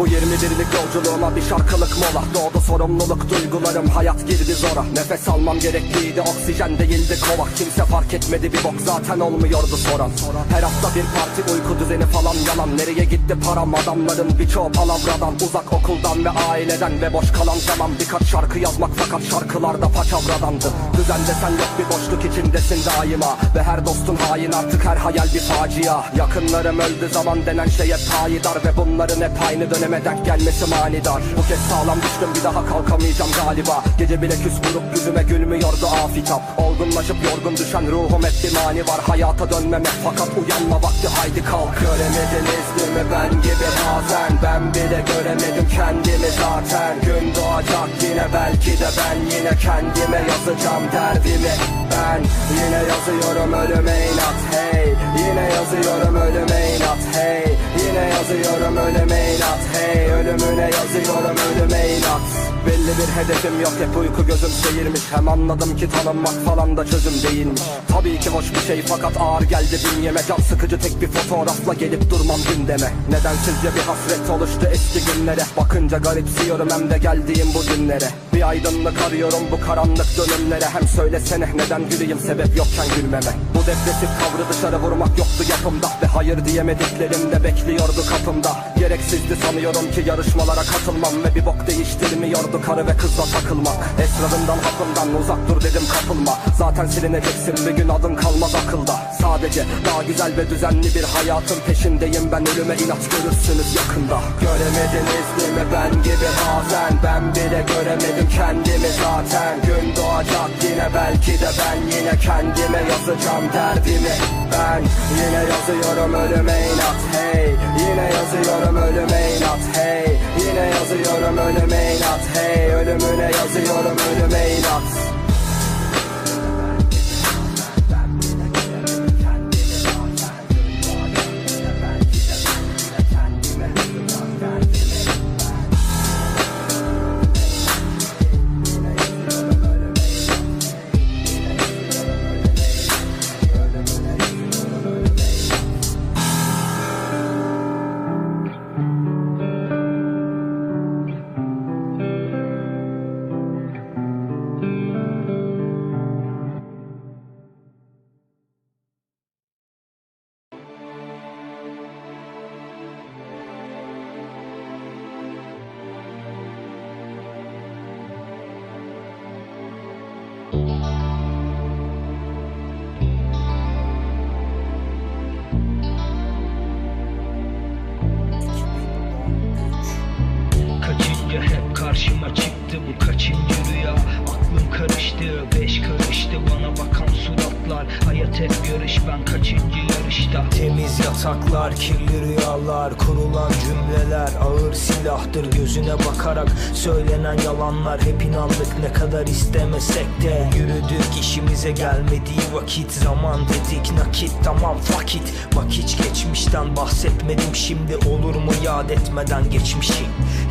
Bu 21'lik yolculuğuma bir şarkılık mola. Doğdu sorumluluk duygularım hayat girdi zora. Nefes almam gerekliydi oksijen değildi kova. Kimse fark etmedi bir bok zaten olmuyordu soran. Her hafta bir parti uyku düzeni falan yalan. Nereye gitti param? Adamların birçoğu palavradan. Uzak okuldan ve aileden ve boş kalan zaman. Birkaç şarkı yazmak fakat şarkılarda paçavradandı. Düzen desen yok bir boşluk içindesin daima. Ve her dostun hain artık her hayal bir facia. Yakınlarım öldü zaman denen şey hep payidar Ve bunların hep aynı döneme denk gelmesi manidar Bu kez sağlam düştüm bir daha kalkamayacağım galiba. Gece bile küs vurup yüzüme gülmüyordu afitap Olgunlaşıp yorgun düşen ruhum hep bir mani var. Hayata dönmemek fakat uyanma vakti. Haydi kalk. Göremediniz mi ben gibi bazen. Ben bile göremedim kendimi zaten. Gün doğacak yine belki de ben Yine kendime yazacağım derdimi. Ben yine yazıyorum ölüme inat hey. Yine yazıyorum ölüme inat hey. Yine yazıyorum ölüme inat hey. Ölümüne yazıyorum ölüme inat Belli bir hedefim yok hep uyku gözüm seyirmiş. Hem anladım ki tanınmak falan da çözüm değilmiş. Tabii ki hoş bir şey fakat ağır geldi bünyeme Can sıkıcı tek bir fotoğrafla gelip durmam gündeme Nedensizce bir hasret oluştu eski günlere? Bakınca garipsiyorum hem de geldiğim bu günlere. Bir aydınlık arıyorum bu karanlık dönümlere. Hem söylesene neden güleyim sebep yokken gülmeme Bu depresif kavrı dışarı vurmak yoktu yapımda Ve hayır diyemediklerim de bekliyordu kapımda. Gereksizdi sanıyorum ki yarışmalara katılmam. Ve bir bok değiştirmiyordu karı ve kızla takılmak. Esrarından hapımdan uzak dur dedim kapılma. Zaten silineceksin bir gün adın kalmaz akılda. Sadece daha güzel ve düzenli bir hayatın peşindeyim. Ben ölüme inat görürsünüz yakında. Göremediniz değil mi? Ben gibi bazen. Ben bile göremedim kendimi zaten. Gün doğacak yine belki de ben Yine kendime yazacağım derdimi Ben yine yazıyorum ölüme inat hey. Yine yazıyorum ölüme inat hey. Yine yazıyorum ölüme inat hey. Ölümüne yazıyorum ölüme inat suratlar Hayat hep yarış ben kaçıncı yarışta? Temiz yataklar kirli rüyalar Kurulan cümleler ağır silahtır Gözüne bakarak söylenen yalanlar. Hep inandık ne kadar istemesek de. Yürüdük işimize gelmediği vakit Zaman dedik nakit. Tamam fakit Bak hiç geçmişten bahsetmedim Şimdi olur mu? Yad etmeden geçmişi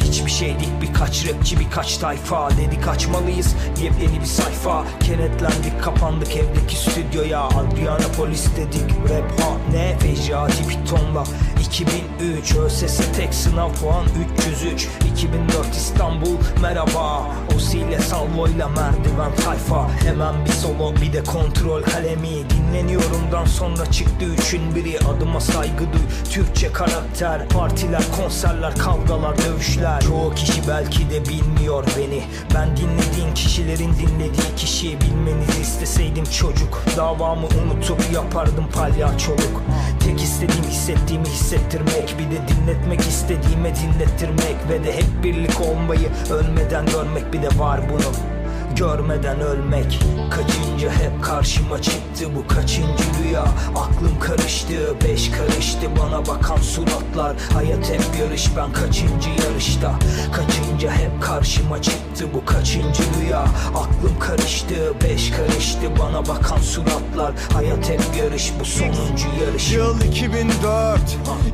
Hiçbir şeydik birkaç rapçi birkaç tayfa. Dedik açmalıyız yepyeni bir sayfa. Kenetlendik kapandık evdeki stüdyoya. Adriana polis dedik rap ha ne Fecrati pitonla 2003 ÖSS tek sınav puan 303 2004 İstanbul merhaba. Osiyle salvoyla merdiven tayfa. Hemen bir solo bir de kontrol kalemi. Dinleniyorumdan sonra çıktı üçün biri. Adıma saygı duy Türkçe karakter. Partiler konserler kavgalar dövüşler. Çoğu kişi belki de bilmiyor beni. Ben dinlediğin kişilerin dinlediği kişiyi Bilmenizi isteseydim çocuk. Davamı unutup yapardım palyaçoluk. Tek istediğim hissettiğimi hissettirmek Bir de dinletmek istediğime dinlettirmek Ve de hep birlik olmayı ölmeden görmek Bir de var bunun Görmeden ölmek Kaçıncı hep karşıma çıktı bu kaçıncı rüya? Aklım karıştı beş karıştı bana bakan suratlar. Hayat hep yarış ben kaçıncı yarışta? Kaçıncı hep karşıma çıktı bu kaçıncı rüya? Aklım karıştı beş karıştı bana bakan suratlar. Hayat hep yarış bu sonuncu yarış. Yıl 2004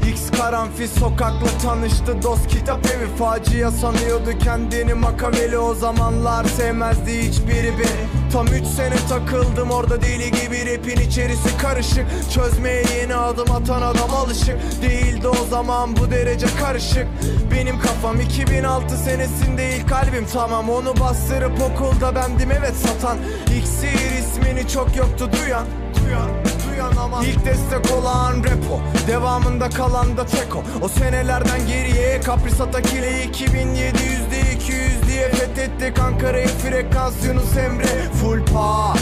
X karanfil sokakla tanıştı. Dost kitap evi facia sanıyordu. Kendini makaveli O zamanlar sevmezdi etmezdi hiçbiri beni. Tam 3 sene takıldım orada deli gibi rapin içerisi karışık. Çözmeye yeni adım atan adam alışık. Değildi o zaman bu derece karışık. Benim kafam 2006 senesinde ilk albüm. Tamam Onu bastırıp okulda bendim evet satan. İksir ismini çok yoktu duyan. Duyan ama İlk destek olan repo Devamında kalan da teko O. Senelerden geriye Kaprisata kile 2700 yüzde 200 diye fethettik Ankara'yı frekans Yunus Emre. Full pa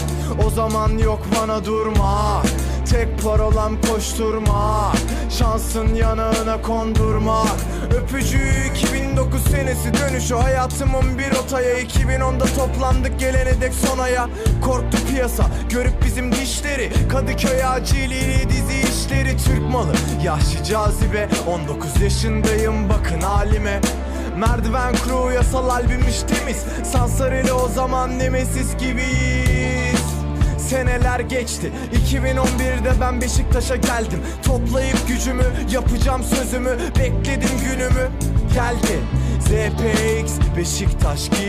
O zaman yok bana durma. Tek parolam koşturma. Şansın yanağına kondurma. Öpücüğü 2009 senesi dönüşü. Hayatımın bir rotaya. 2010'da toplandık gelene dek sonaya Korktu piyasa. Görüp bizim dişleri. Kadıköy aciliği dizi işleri. Türk malı. Yahşi cazibe. 19 yaşındayım bakın halime Merdiven crew yasal albümüş temiz. Sansareli o zaman nemesis gibiyiz. Seneler geçti 2011'de ben Beşiktaş'a geldim. Toplayıp gücümü yapacağım sözümü Bekledim günümü. Geldi ZPX Beşiktaş giz.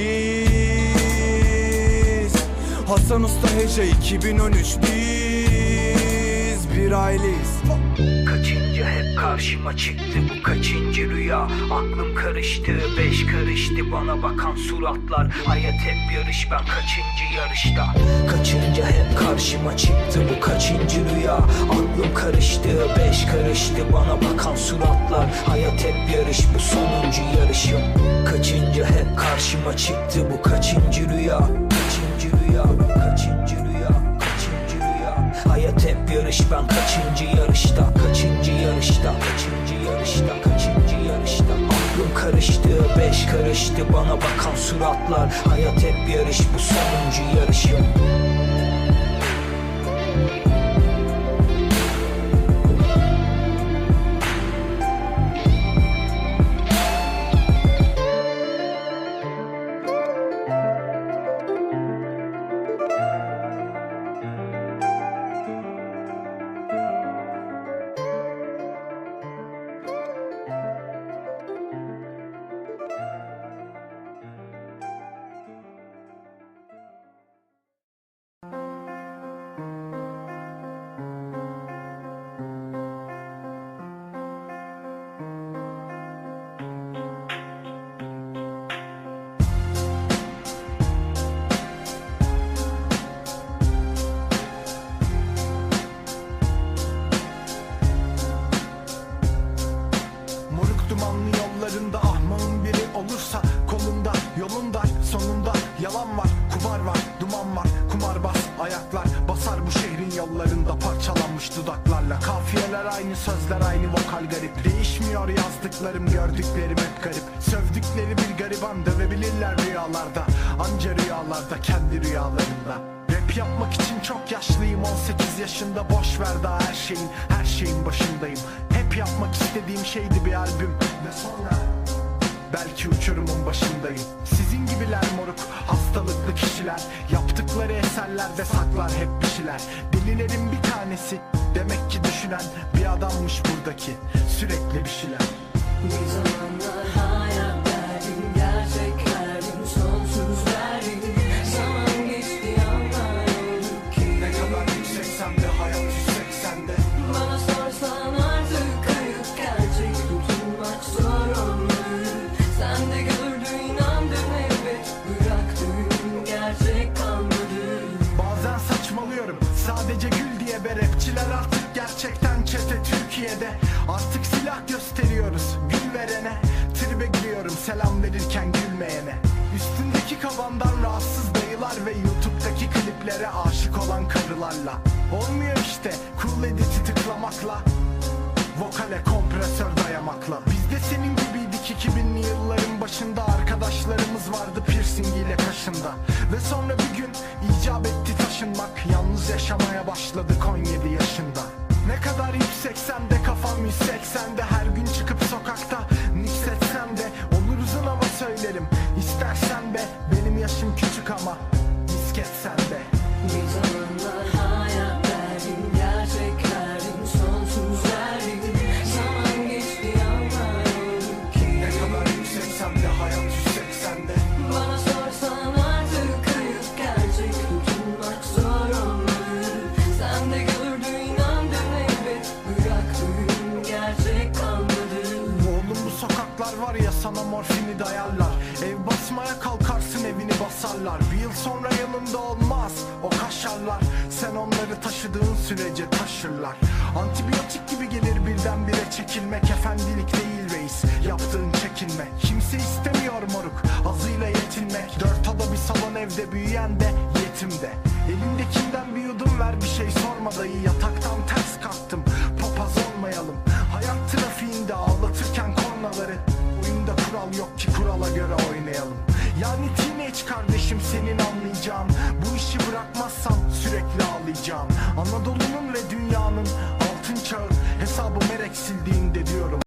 Hasan Usta Hece 2013 biz bir aileyiz karşıma çıktı bu kaçıncı rüya? Aklım karıştı beş karıştı. Bana bakan suratlar Hayat hep yarış. Ben kaçıncı yarışta? Kaçıncı hep karşıma çıktı bu kaçıncı rüya? Aklım karıştı beş karıştı. Bana bakan suratlar Hayat hep yarış. Bu sonuncu yarışım. Kaçıncı hep karşıma çıktı bu kaçıncı rüya? Kaçıncı rüya yarış ben kaçıncı yarışta Kaçıncı yarışta Kaçıncı yarışta Kaçıncı yarışta? Aklım karıştı beş karıştı Bana bakan suratlar. Hayat hep yarış bu sonuncu yarışım aynı vokal garip. Değişmiyor yazdıklarım gördüklerim hep garip. Sövdükleri bir gariban dövebilirler rüyalarda. Anca rüyalarda kendi rüyalarında. Rap yapmak için çok yaşlıyım. 18 yaşında boş ver daha her şeyin her şeyin başındayım. Hep yapmak istediğim şeydi bir albüm. Ve sonra Belki uçurumun başındayım. Sizin gibiler moruk hastalıklı kişiler. Yaptıkları eserlerde saklar hep bir şeyler. Delilerin bir tanesi demek ki düşünen bir adammış buradaki. Sürekli bir şeyler. Bir zamanlar selam verirken gülmeyene. Üstündeki kabandan rahatsız dayılar ve YouTube'daki kliplere aşık olan karılarla. Olmuyor işte cool edit'i tıklamakla. Vokale kompresör dayamakla. Biz de senin gibiydik 2000'li yılların başında. Arkadaşlarımız vardı piercing ile kaşında. Ve sonra bir gün icap etti taşınmak. Yalnız yaşamaya başladık 17 yaşında. Ne kadar yükseksem de kafam 180'de Her gün çıkıp sokakta. Uzun söylerim İstersen be benim yaşım küçük ama Misket sende Bir zamanlar taşıdığın sürece taşırlar. Antibiyotik gibi gelir birdenbire çekilmek efendilik değil reis. Yaptığın çekinme kimse istemiyor moruk. Azıyla yetinmek Dört ada bir salon evde büyüyen de yetim de Elindekinden bir